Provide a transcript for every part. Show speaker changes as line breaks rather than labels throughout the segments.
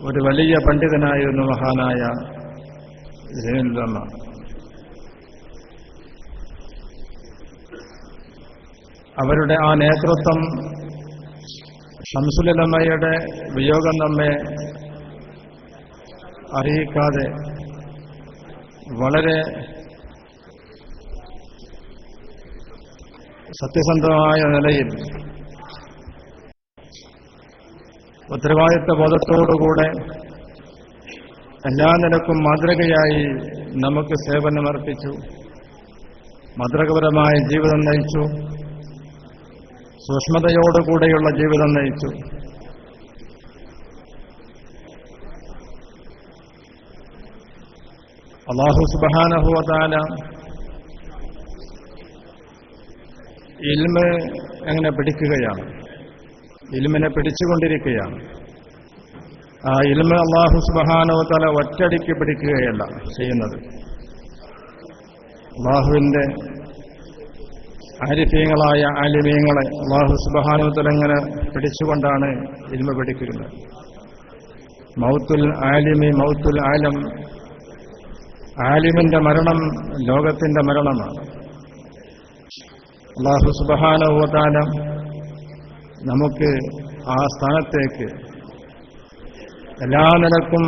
ഒരു വലിയ പണ്ഡിതനായിരുന്നു മഹാനായ ജൈനുല്ലമ്മ അവരുടെ ആ നേതൃത്വം ഷംസുലമ്മയുടെ വിയോഗം നമ്മെ അറിയിക്കാതെ വളരെ സത്യസന്ധമായ നിലയിൽ ഉത്തരവാദിത്വ ബോധത്തോടുകൂടെ എല്ലാ നിലക്കും മാതൃകയായി നമുക്ക് സേവനമർപ്പിച്ചു മാതൃകപരമായ ജീവിതം നയിച്ചു. സൂക്ഷ്മതയോടുകൂടെയുള്ള ജീവിതം നയിച്ചു. അള്ളാഹു സുബാനഹുവതാല ഇൽമ് എങ്ങനെ പിടിക്കുകയാണ്? ഇൽമിനെ പിടിച്ചുകൊണ്ടിരിക്കുകയാണ്. ആ ഇൽമ അള്ളാഹു സുബാനവതല ഒറ്റടിക്ക് പിടിക്കുകയല്ല ചെയ്യുന്നത്. അള്ളാഹുവിന്റെ ആരിഫ്യങ്ങളായ ആലിമീങ്ങളെ അള്ളാഹു സുബാനുവതല ഇങ്ങനെ പിടിച്ചുകൊണ്ടാണ് ഇൽമ പിടിക്കുന്നത്. മൗത്തുൽ ആലിമി മൗത്തുൽ ആലം ആലിമിന്റെ മരണം ലോകത്തിന്റെ മരണമാണ്. അള്ളാഹു സുബാനുവതാല നമുക്ക് ആ സ്ഥാനത്തേക്ക് എല്ലാ നിലക്കും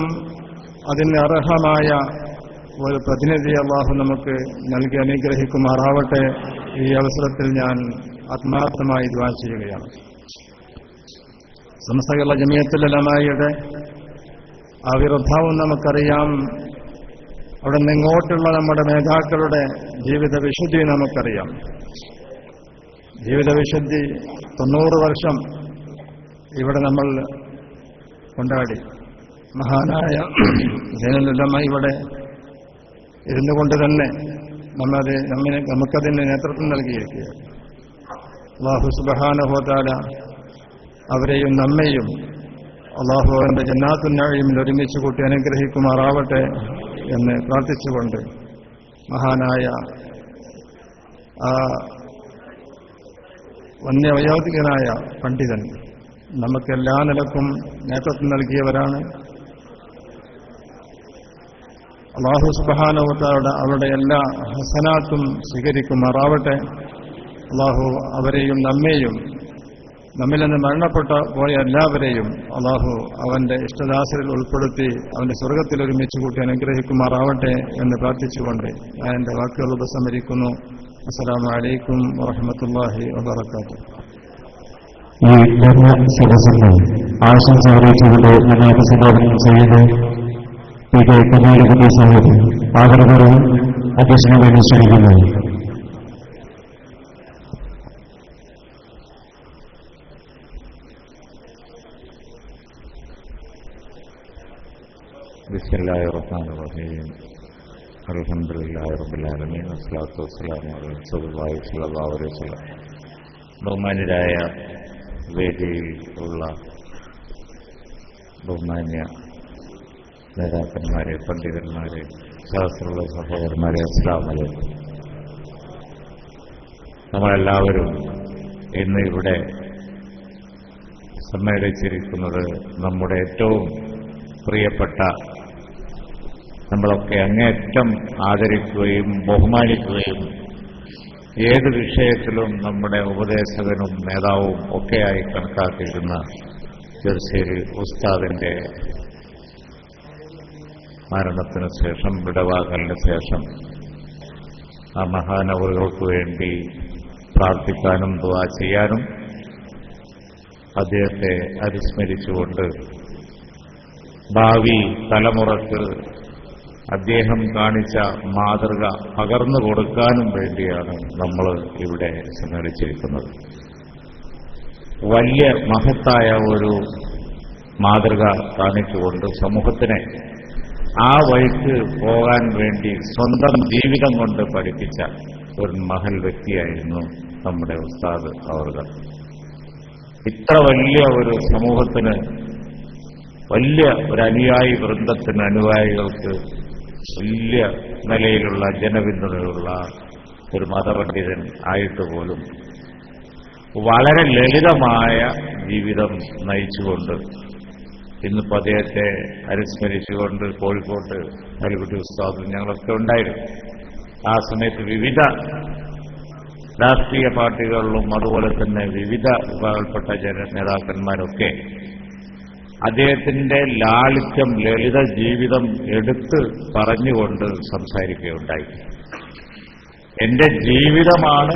അതിന് അർഹമായ ഒരു പ്രതിനിധി അള്ളാഹു നമുക്ക് നൽകി അനുഗ്രഹിക്കുമാറാവട്ടെ. ഈ അവസരത്തിൽ ഞാൻ ആത്മാർത്ഥമായി ദ്വാ ചെയ്യുകയാണ്. സംസ്ഥകളുടെ ജമിയത്തിലമായിയുടെ ആവിർഭാവം നമുക്കറിയാം. അവിടെ നിങ്ങോട്ടുള്ള നമ്മുടെ നേതാക്കളുടെ ജീവിത വിശുദ്ധി നമുക്കറിയാം. ജീവിത വിശുദ്ധി തൊണ്ണൂറ് വർഷം ഇവിടെ നമ്മൾ കൊണ്ടാടി. മഹാനായ ജനലുലമ ഇവിടെ ഇരുന്നു കൊണ്ട് തന്നെ നമ്മളത് നമ്മിനെ നമുക്കതിന് നേതൃത്വം നൽകിയിരിക്കുക അള്ളാഹു സുബഹാനഹോതാല അവരെയും നമ്മെയും അള്ളാഹു അവന്റെ ജന്നാത്തുന്നഴിമിൽ ഒരുമിച്ച് കൂട്ടി അനുഗ്രഹിക്കുമാറാവട്ടെ എന്ന് പ്രാർത്ഥിച്ചുകൊണ്ട് മഹാനായ ആ വന്യവയോധികനായ പണ്ഡിതൻ നമുക്കെല്ലാ നിലക്കും നേതൃത്വം നൽകിയവരാണ്. അള്ളാഹു സുബാനവത്തയുടെ അവരുടെ എല്ലാ ഹസനാത്തും സ്വീകരിക്കുമാറാവട്ടെ. അള്ളാഹു അവരെയും നമ്മെയും നമ്മിൽ നിന്ന് മരണപ്പെട്ട പോയ എല്ലാവരെയും അള്ളാഹു അവന്റെ ഇഷ്ടദാസരിൽ ഉൾപ്പെടുത്തി അവന്റെ സ്വർഗത്തിൽ ഒരുമിച്ച് കൂട്ടി അനുഗ്രഹിക്കുമാറാവട്ടെ എന്ന് പ്രാർത്ഥിച്ചുകൊണ്ട് ഞാൻ എന്റെ വാക്കുകൾ ഉപസംഹരിക്കുന്നു. അസ്സലാമു അലൈക്കും വറഹമത്തല്ലാഹി വബർക്കാത്തു
ഈ ധർമ്മ സദസ്സിന് ആശംസ അറിയിച്ചുകൊണ്ട് ഞങ്ങൾക്ക് സംബോധനം ചെയ്യുന്നു പി കെ കന്യാകുമാരി സാഹിബ് ആദരപൂർവ്വം അധ്യക്ഷനെ വേണ്ടി ക്ഷണിക്കുന്നു
بسم الله الرحمن الرحيم الحمد لله رب العالمين والصلاة والسلام على رسول الله صلى الله عليه وسلم ബഹുമാന്യരായ വേദിയിൽ ഉള്ള ബഹുമാന്യ നേതാക്കന്മാരെ പണ്ഡിതന്മാരെ ശാസ്ത്രമുള്ള സഹോദരന്മാരെ അസ്ലാം വലൈക്കും നമ്മളെല്ലാവരും ഇന്ന് ഇവിടെ സമ്മേളിച്ചിരിക്കുന്നത് നമ്മുടെ ഏറ്റവും പ്രിയപ്പെട്ട നമ്മളൊക്കെ അങ്ങേറ്റം ആദരിക്കുകയും ബഹുമാനിക്കുകയും ഏത് വിഷയത്തിലും നമ്മുടെ ഉപദേശകനും നേതാവും ഒക്കെയായി കണക്കാക്കിയിരുന്ന ചെറുശ്ശേരി ഉസ്താദിന്റെ മരണത്തിന് ശേഷം വിടവാകലിന് ശേഷം ആ മഹാനവറുകൾക്ക് വേണ്ടി പ്രാർത്ഥിക്കാനും ദുവാ ചെയ്യാനും അദ്ദേഹത്തെ അനുസ്മരിച്ചുകൊണ്ട് ഭാവി തലമുറയ്ക്ക് അദ്ദേഹം കാണിച്ച മാതൃക പകർന്നു കൊടുക്കാനും വേണ്ടിയാണ് നമ്മൾ ഇവിടെ സമ്മേളിച്ചിരിക്കുന്നത് വലിയ മഹത്തായ ഒരു മാതൃക കാണിച്ചുകൊണ്ട് സമൂഹത്തിനെ ആ വഴിക്ക് പോകാൻ വേണ്ടി സ്വന്തം ജീവിതം കൊണ്ട് പഠിപ്പിച്ച ഒരു മഹൽ വ്യക്തിയായിരുന്നു നമ്മുടെ ഉസ്താദ് അവർ ഇത്ര വലിയ ഒരു സമൂഹത്തിന് വലിയ ഒരു അനുയായി വൃന്ദത്തിന് അനുയായികൾക്ക് വലിയ നിലയിലുള്ള ജനപിന്തുണയുള്ള ഒരു മതപണ്ഡിതൻ ആയിട്ട് പോലും വളരെ ലളിതമായ ജീവിതം നയിച്ചുകൊണ്ട് ഇന്നിപ്പോൾ അദ്ദേഹത്തെ അനുസ്മരിച്ചുകൊണ്ട് കോഴിക്കോട്ട് നൽകുട്ടി ഉസ്താദും ഞങ്ങളൊക്കെ ഉണ്ടായിരുന്നു. ആ സമയത്ത് വിവിധ രാഷ്ട്രീയ പാർട്ടികളിലും അതുപോലെ തന്നെ വിവിധ വിഭാഗപ്പെട്ട ജന നേതാക്കന്മാരൊക്കെ അദ്ദേഹത്തിന്റെ ലാളിത്യം ലളിത ജീവിതം എടുത്ത് പറഞ്ഞുകൊണ്ട് സംസാരിക്കുകയുണ്ടായി. എന്റെ ജീവിതമാണ്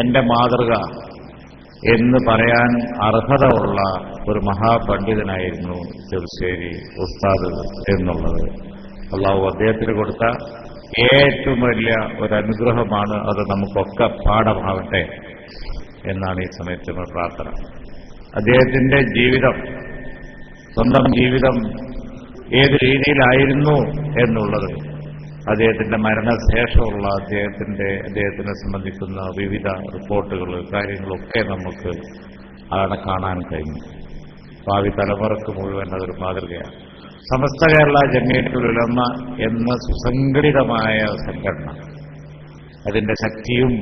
എന്റെ മാതൃക എന്ന് പറയാൻ അർഹത ഉള്ള ഒരു മഹാപണ്ഡിതനായിരുന്നു ചെറുശ്ശേരി ഉസ്താദ് എന്നുള്ളത്. അള്ളാഹു അദ്ദേഹത്തിന് കൊടുത്ത ഏറ്റവും വലിയ ഒരു അനുഗ്രഹമാണ് അത് നമുക്കൊക്കെ പാഠമാവട്ടെ എന്നാണ് ഈ സമയത്ത് പ്രാർത്ഥന. അദ്ദേഹത്തിന്റെ ജീവിതം സ്വന്തം ജീവിതം ഏത് രീതിയിലായിരുന്നു എന്നുള്ളത് അദ്ദേഹത്തിന്റെ മരണശേഷമുള്ള അദ്ദേഹത്തിന്റെ അദ്ദേഹത്തിനെ സംബന്ധിക്കുന്ന വിവിധ റിപ്പോർട്ടുകൾ കാര്യങ്ങളൊക്കെ നമുക്ക് അവിടെ കാണാൻ കഴിഞ്ഞു ഭാവി തലമുറയ്ക്ക് മുഴുവൻ അതൊരു മാതൃകയാണ്. സമസ്ത കേരള ജമിയത്തുൽ എന്ന സുസംഘടിതമായ സംഘടന. അതിന്റെ ശക്തിയും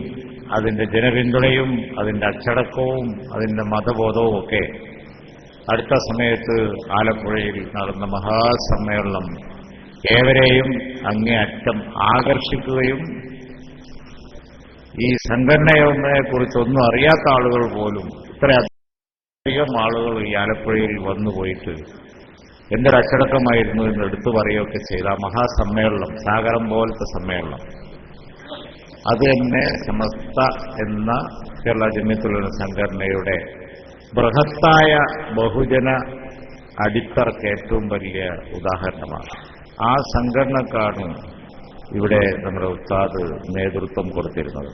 അതിന്റെ ജനപിന്തുണയും അതിന്റെ അച്ചടക്കവും അതിന്റെ മതബോധവും ഒക്കെ അടുത്ത സമയത്ത് ആലപ്പുഴയിൽ നടന്ന മഹാസമ്മേളനം ഏവരെയും അങ്ങേയറ്റം ആകർഷിക്കുകയും ഈ സംഘടനയെ കുറിച്ചൊന്നും അറിയാത്ത ആളുകൾ പോലും ഇത്ര അധികം ആളുകൾ ഈ ആലപ്പുഴയിൽ വന്നുപോയിട്ട് എന്തൊരു അച്ചടക്കമായിരുന്നു എന്ന് എടുത്തു പറയുകയൊക്കെ ചെയ്ത മഹാസമ്മേളനം സാഗരം പോലത്തെ സമ്മേളനം. അത് തന്നെ സമസ്ത എന്ന കേരള ജമ്യത്തുള്ള സംഘടനയുടെ ബൃഹത്തായ ബഹുജന അടിത്തറക്ക് ഏറ്റവും വലിയ ഉദാഹരണമാണ്. ആ സംഘടനക്കാണ് ഇവിടെ നമ്മുടെ ഉസ്താദ് നേതൃത്വം കൊടുത്തിരുന്നത്.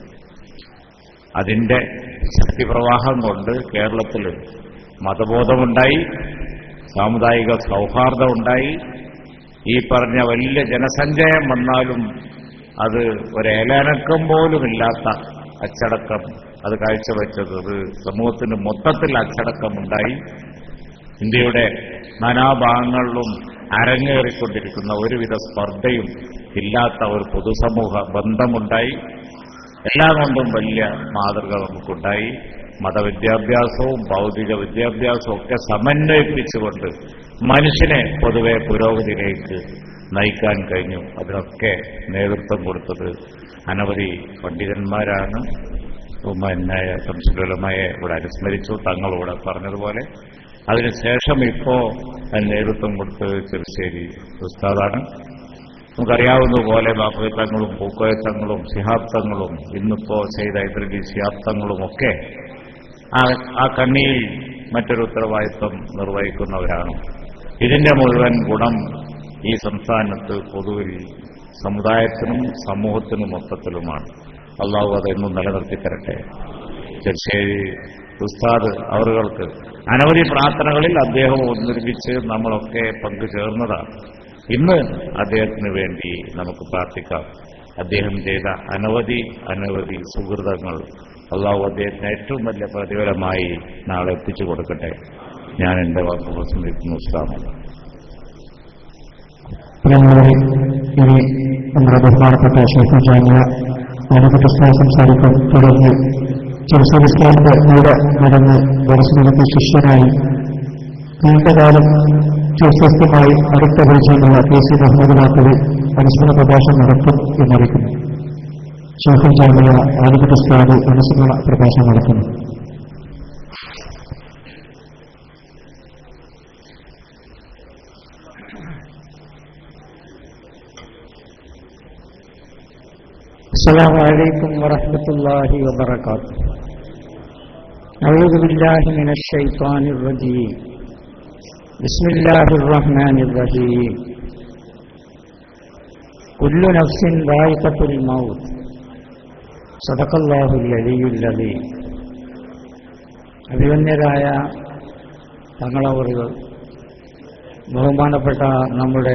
അതിന്റെ ശക്തിപ്രവാഹം കൊണ്ട് കേരളത്തിൽ മതബോധമുണ്ടായി സാമുദായിക സൗഹാർദ്ദമുണ്ടായി. ഈ പറഞ്ഞ വലിയ ജനസഞ്ചയം വന്നാലും അത് ഒരേലനക്കം പോലുമില്ലാത്ത അച്ചടക്കം അത് കാഴ്ചവെച്ചത് അത് സമൂഹത്തിന് മൊത്തത്തിൽ അച്ചടക്കമുണ്ടായി. ഇന്ത്യയുടെ നാനാഭാഗങ്ങളിലും അരങ്ങേറിക്കൊണ്ടിരിക്കുന്ന ഒരുവിധ സ്പർദ്ധയും ഇല്ലാത്ത ഒരു പൊതുസമൂഹ ബന്ധമുണ്ടായി. എല്ലാം കൊണ്ടും വലിയ മാതൃക നമുക്കുണ്ടായി. മതവിദ്യാഭ്യാസവും ഭൗതിക വിദ്യാഭ്യാസവും ഒക്കെ സമന്വയിപ്പിച്ചുകൊണ്ട് മനുഷ്യനെ പൊതുവെ പുരോഗതിയിലേക്ക് നയിക്കാൻ കഴിഞ്ഞു. അതിനൊക്കെ നേതൃത്വം കൊടുത്തത് അനവധി പണ്ഡിതന്മാരാണ്. ഉമ്മന്നായ സംശുലമയെ ഇവിടെ അനുസ്മരിച്ചു തങ്ങളോട് പറഞ്ഞതുപോലെ. അതിനുശേഷം ഇപ്പോ നേതൃത്വം കൊടുത്ത് ചെറുശ്ശേരി ഉസ്താദാണ്. നമുക്കറിയാവുന്ന പോലെ ബാപ്പുത്തങ്ങളും പൂക്കോയത്തങ്ങളും സിഹാബ്ദങ്ങളും ഇന്നിപ്പോ ചെയ്ത ഇദ്രലി സിഹാബ്ദങ്ങളും ഒക്കെ ആ കണ്ണിയിൽ മറ്റൊരു ഉത്തരവാദിത്വം നിർവഹിക്കുന്നവരാണ്. ഇതിന്റെ മുഴുവൻ ഗുണം ഈ സംസ്ഥാനത്ത് പൊതുവിൽ സമുദായത്തിനും സമൂഹത്തിനും മൊത്തത്തിലുമാണ്. അള്ളാഹു അതെന്നും നിലനിർത്തി തരട്ടെ ചെറുശ്ശേരി ഉസ്താദ് അവറുകൾക്ക് അനവധി പ്രാർത്ഥനകളിൽ അദ്ദേഹം ഒന്നിരുമിച്ച് നമ്മളൊക്കെ പങ്കുചേർന്നതാണ്. ഇന്ന് അദ്ദേഹത്തിന് വേണ്ടി നമുക്ക് പ്രാർത്ഥിക്കാം. അദ്ദേഹം ചെയ്ത അനവധി അനവധി സുഹൃതങ്ങൾ അള്ളാഹു അദ്ദേഹത്തിന് ഏറ്റവും വലിയ പ്രതിഫലമായി നാളെ എത്തിച്ചു കൊടുക്കട്ടെ. ഞാൻ എന്റെ വാക്ക് പ്രസംഗിക്കുന്നു.
ഇനി നമ്മുടെ ബഹുമാനപ്പെട്ട ഷെയ്ഖ് അനുപറ്റ സംസാരിക്കും തുടർന്ന് ചെറുസംസ്ഥാനത്ത് കൂടെ നടന്ന് ദർശനത്തിൽ ശിഷ്യനായി നീണ്ടകാലം വ്യത്യസ്തമായി അടുത്ത പരിചയമുള്ള കെ സി മുഹമ്മദ് നാട്ടിൽ അനുസ്മരണ പ്രഭാഷണം നടത്തും എന്നറിയിക്കുന്നു. ഷെയ്ഖ് ജാമിയ ആലിക്കുട്ടി സ്ഥാനം അനുസ്മരണ പ്രഭാഷണം നടത്തുന്നു.
السلام عليكم ورحمة الله وبركاته أعوذ بالله من الشيطان الرجيم بسم الله الرحمن الرحيم كل نفس ذائقة الموت صدق الله العلي العظيم അഭിമന്യരായ തങ്ങളവറുകൾ ബഹുമാനപ്പെട്ട നമ്മുടെ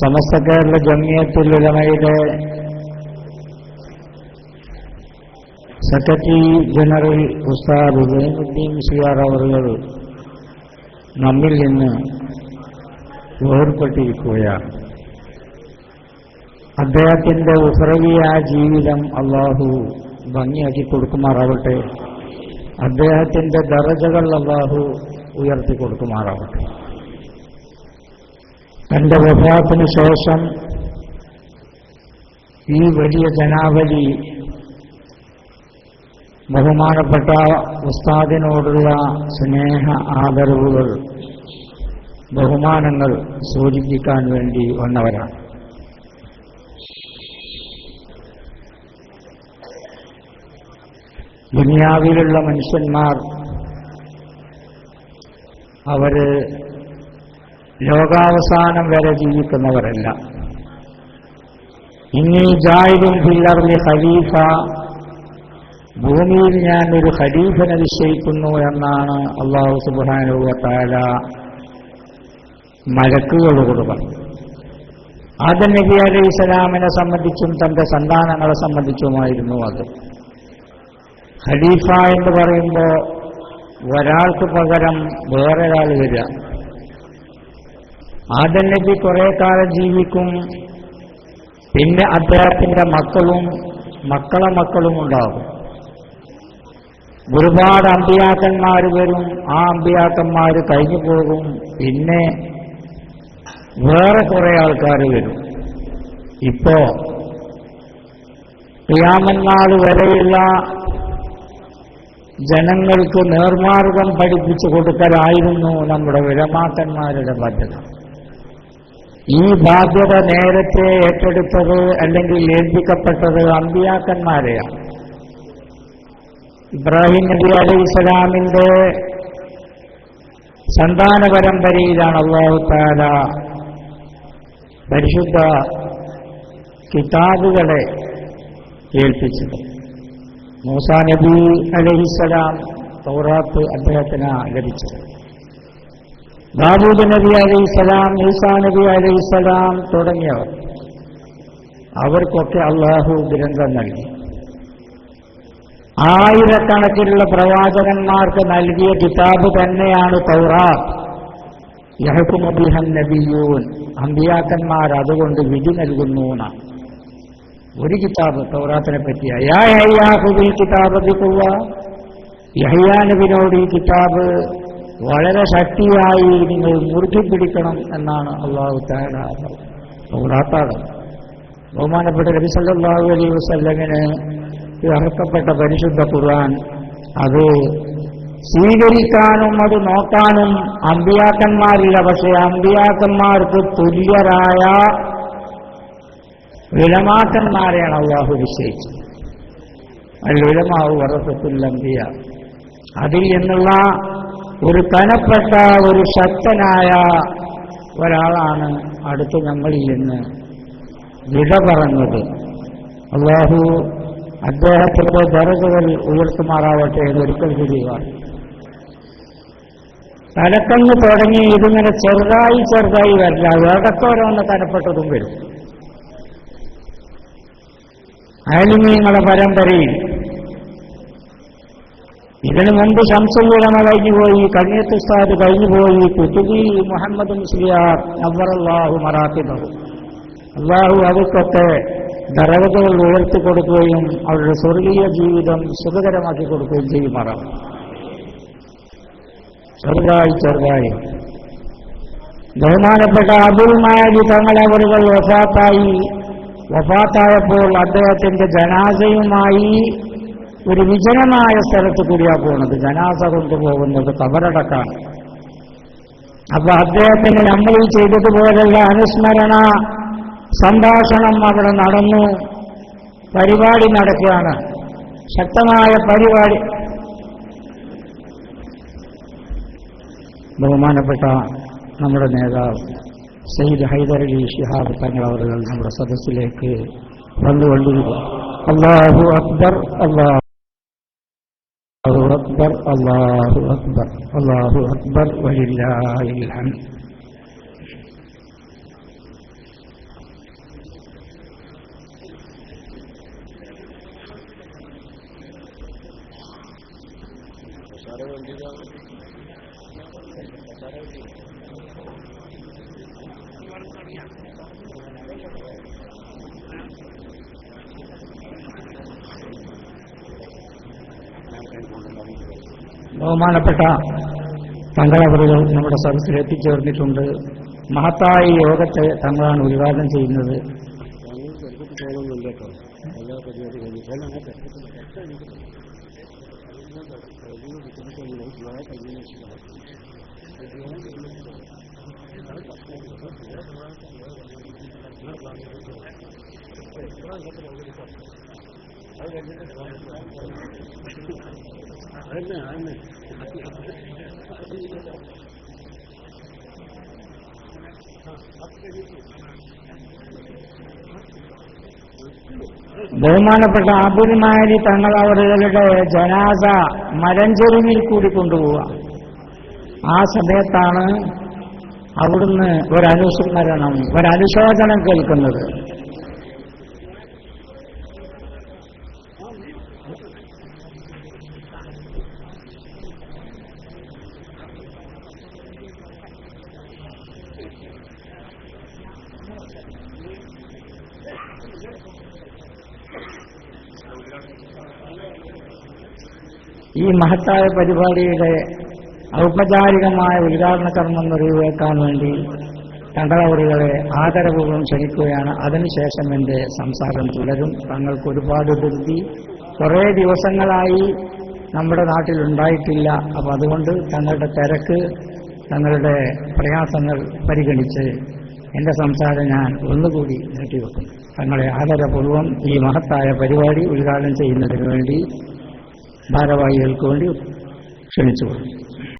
സമസ്ത കേരള ജമിയത്തുൽ ഉലമയുടെ സെക്രട്ടറി ജനറൽ ഉസ്താദ് സൈനുദ്ദീൻ സിയാർ അവറുകൾ നമ്മിൽ നിന്ന് വേർപെട്ടിരിക്കുകയാണ്. അദ്ദേഹത്തിന്റെ ഉസറവിയ ജീവിതം അള്ളാഹു ഭംഗിയാക്കി കൊടുക്കുമാറാവട്ടെ. അദ്ദേഹത്തിന്റെ ദറജകൾ അള്ളാഹു ഉയർത്തി കൊടുക്കുമാറാവട്ടെ തന്റെ വഫാത്തിന് ശേഷം ഈ വലിയ ജനാവലി ബഹുമാനപ്പെട്ട ഉസ്താദിനോടുള്ള സ്നേഹ ആദരവുകൾ ബഹുമാനങ്ങൾ സൂചിപ്പിക്കാൻ വേണ്ടി വന്നവരാണ്. ദുനിയാവിലുള്ള മനുഷ്യന്മാർ അവർ ലോകാവസാനം വരെ ജീവിക്കുന്നവരല്ല. ഇനി ജായിദും ഫില്ലറിലെ ഖലീഫ ഭൂമിയിൽ ഞാൻ ഒരു ഖലീഫനെ നിശ്ചയിക്കുന്നു എന്നാണ് അള്ളാഹു സുബാനുവത്താല മലക്കുകളോട് പറഞ്ഞു ആദ്യം നബി അലൈഹി സ്വലാമിനെ സംബന്ധിച്ചും തന്റെ സന്താനങ്ങളെ സംബന്ധിച്ചുമായിരുന്നു അത്. ഖലീഫ എന്ന് പറയുമ്പോൾ ഒരാൾക്ക് പകരം വേറൊരാൾ വരിക. ആദം നബി കുറെ കാലം ജീവിക്കും. പിന്നെ അദ്ദേഹത്തിന്റെ മക്കളും മക്കളെ മക്കളും ഉണ്ടാകും. ഒരുപാട് അമ്പിയാക്കന്മാർ വരും. ആ അമ്പിയാക്കന്മാർ കഴിഞ്ഞു പോകും. പിന്നെ വേറെ കുറെ ആൾക്കാർ വരും. ഇപ്പോ ക്രിയാമന്നാൾ വരെയുള്ള ജനങ്ങൾക്ക് നേർമാർഗം പഠിപ്പിച്ചു കൊടുക്കലായിരുന്നു നമ്മുടെ വിലമാക്കന്മാരുടെ ബാധ്യത. ഈ ബാധ്യത നേരത്തെ ഏറ്റെടുത്തത് അല്ലെങ്കിൽ ഏൽപ്പിക്കപ്പെട്ടത് അമ്പിയാക്കന്മാരെയാണ്. ഇബ്രാഹിം നബി അലൈഹി ഇസ്ലാമിന്റെ സന്താന പരമ്പരയിലാണ് അള്ളാഹു താല പരിശുദ്ധ കിതാബുകളെ ഏൽപ്പിച്ചത്. മൂസാ നബി അലഹിസ്സലാം തൗറാത്ത് അദ്ദേഹത്തിന് ലഭിച്ചത്. ദാവൂദ് നബി അലൈഹിസ്സലാം ഈസാ നബി അലൈഹിസ്സലാം തുടങ്ങിയവർ. അവർക്കൊക്കെ അള്ളാഹു ഗ്രന്ഥം നൽകി. ആയിരക്കണക്കിനുള്ള പ്രവാചകന്മാർക്ക് നൽകിയ കിതാബ് തന്നെയാണ് തൗറാത്ത്. യഹക്കുമബിഹൻ നബിയൂൻ. അമ്പിയാക്കന്മാർ അതുകൊണ്ട് വിധി നൽകുന്നു എന്നാണ്. ഒരു കിതാബ് തൗറാത്തിനെ പറ്റി കിതാബ് എത്തിക്കുക യഹ്യാ നബിനോട് ഈ കിതാബ് വളരെ ശക്തിയായി നിങ്ങൾ മുറുക്കി പിടിക്കണം എന്നാണ് അള്ളാഹു താര ബഹുമാനപ്പെട്ട നബി സല്ലല്ലാഹു അലൈഹി വസല്ലമിന് ഇറക്കപ്പെട്ട പരിശുദ്ധ ഖുർആൻ അത് സ്വീകരിക്കാനും അത് നോക്കാനും അമ്പിയാക്കന്മാരില്ല പക്ഷേ അമ്പിയാക്കന്മാർക്ക് തുല്യരായ വിലമാക്കന്മാരെയാണ് അള്ളാഹു നിശ്ചയിച്ചത്. വിലമാവ് വറസത്തുൽ അമ്പിയ അതിൽ നിന്നുള്ള ഒരു കനപ്പെട്ട ഒരു ശക്തനായ ഒരാളാണ് അടുത്ത് നമ്മളിൽ നിന്ന് വിട പറഞ്ഞത്. അള്ളാഹു അദ്ദേഹത്തിന്റെ ദറജകൾ ഉയർത്തുമാറാവട്ടെ എന്ന് ഒരിക്കൽ പറഞ്ഞു തലക്കന്ന് തുടങ്ങി ഇതിങ്ങനെ ചെറുതായി ചെറുതായി വരില്ല. വേടക്കോരോന്ന് കനപ്പെട്ടതും വരും. അയലിങ്ങളെ പരമ്പരയിൽ ഇതിനു മുമ്പ് ശംസുലമ കഴിഞ്ഞുപോയി. കണ്ണിയത്തുസ്താദ് കഴിഞ്ഞുപോയി. കുത്തുബി മുഹമ്മദ് മുസ്ലിയാർ അവറല്ലാഹു മറാത്തിബഹു. അള്ളാഹു അവർക്കൊക്കെ ദറവകൾ ഉയർത്തി കൊടുക്കുകയും അവരുടെ സ്വർഗീയ ജീവിതം സുഖകരമാക്കി കൊടുക്കുകയും ചെയ്യുമാറാം. ചെറുതായി ചെറുതായി. ബഹുമാനപ്പെട്ട അബുൽ മാലി തങ്ങളവറുകൾ വഫാത്തായി. വഫാത്തായപ്പോൾ അദ്ദേഹത്തിന്റെ ജനാസയുമായി ഒരു വിജനമായ സ്ഥലത്ത് കൂടിയാ പോകുന്നത് ജനാസ കൊണ്ടുപോകുന്നത് കബറടക്കാണ് അപ്പൊ അദ്ദേഹത്തിന് നമ്മൾ ഈ ചെയ്തതുപോലെയുള്ള അനുസ്മരണ സംഭാഷണം അവിടെ നടന്നു. പരിപാടി നടക്കുകയാണ്. ശക്തമായ പരിപാടി. ബഹുമാനപ്പെട്ട നമ്മുടെ നേതാവ് സയ്യിദ് ഹൈദരലി ഷിഹാബ് തങ്ങൾ അവർ നമ്മുടെ സദസ്സിലേക്ക് വന്നുകൊണ്ടിരിക്കും അള്ളാഹു അക്ബർ അള്ളാഹു الله أكبر الله أكبر الله أكبر ولله الحمد Thank you. ബഹുമാനപ്പെട്ട തങ്ങളവറുകൾ നമ്മുടെ സദസ്സിൽ എത്തിച്ചേർന്നിട്ടുണ്ട്. മഹത്തായ ഈ യോഗത്തെ തങ്ങളാണ് ഉദ്ഘാടനം ചെയ്യുന്നത്. ബഹുമാനപ്പെട്ട അബുൽമാരി തങ്ങൾ അവരുടെ ജനാസ മരഞ്ചെരുവിൽ കൂടി കൊണ്ടുപോവുക. ആ സമയത്താണ് അവിടുന്ന് ഒരനുസ്മരണം ഒരനുശോചനം കേൾക്കുന്നത്. ഈ മഹത്തായ പരിപാടിയുടെ ഔപചാരികമായ ഉദ്ഘാടന കർമ്മം നിർവഹിക്കാൻ വേണ്ടി തങ്ങളവറുകളെ ആദരപൂർവം ക്ഷണിക്കുകയാണ്. അതിനുശേഷം എന്റെ സംസാരം തുടരും. തങ്ങൾക്ക് ഒരുപാട് ധൃതി കുറേ ദിവസങ്ങളായി നമ്മുടെ നാട്ടിൽ ഉണ്ടായിട്ടില്ല. അപ്പം അതുകൊണ്ട് തങ്ങളുടെ തിരക്ക് തങ്ങളുടെ പ്രയാസങ്ങൾ പരിഗണിച്ച് എന്റെ സംസാരം ഞാൻ ഒന്നുകൂടി നീട്ടിവെക്കും തങ്ങളെ ആദരപൂർവം ഈ മഹത്തായ പരിപാടി ഉദ്ഘാടനം ചെയ്യുന്നതിന് വേണ്ടി ഭാരവാഹികൾക്ക് വേണ്ടി ക്ഷണിച്ചു